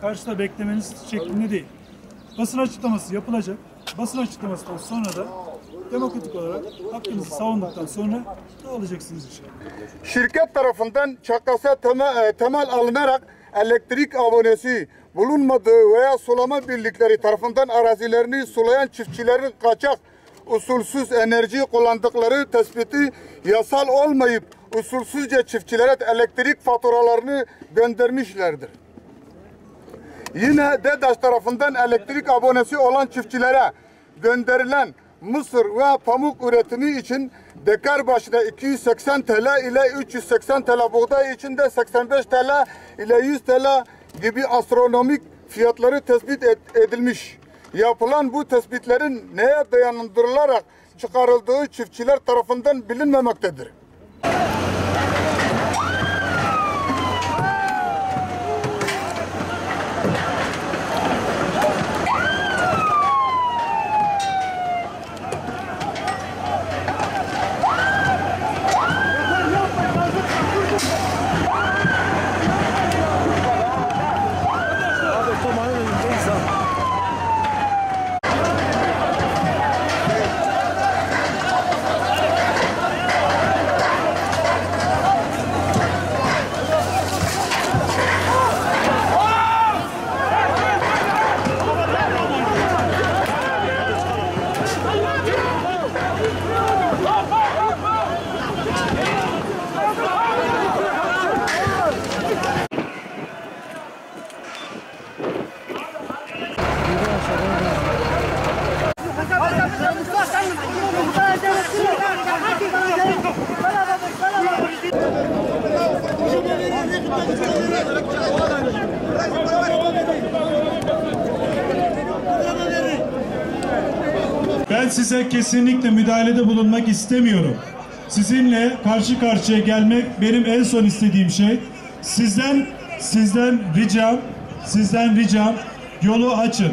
karşıda beklemeniz şeklinde değil. Basın açıklaması yapılacak. Basın açıklamasından sonra da demokratik olarak hakkınızı savunduktan sonra dağılacaksınız inşallah. şirket tarafından çakasa temel, temel alınarak elektrik abonesi bulunmadığı veya sulama birlikleri tarafından arazilerini sulayan çiftçilerin kaçak usulsüz enerji kullandıkları tespiti yasal olmayıp usulsüzce çiftçilere elektrik faturalarını göndermişlerdir. Yine DEDAŞ tarafından elektrik abonesi olan çiftçilere gönderilen mısır ve pamuk üretimi için dekar başına 280 TL ile 380 TL buğday için de 85 TL ile 100 TL gibi astronomik fiyatları tespit edilmiş. Yapılan bu tespitlerin neye dayandırılarak çıkarıldığı çiftçiler tarafından bilinmemektedir. Ben size kesinlikle müdahalede bulunmak istemiyorum. Sizinle karşı karşıya gelmek benim en son istediğim şey. Sizden sizden ricam, sizden ricam yolu açın.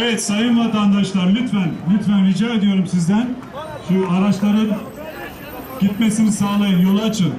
Evet sayın vatandaşlar lütfen lütfen rica ediyorum sizden şu araçların gitmesini sağlayın yolu açın.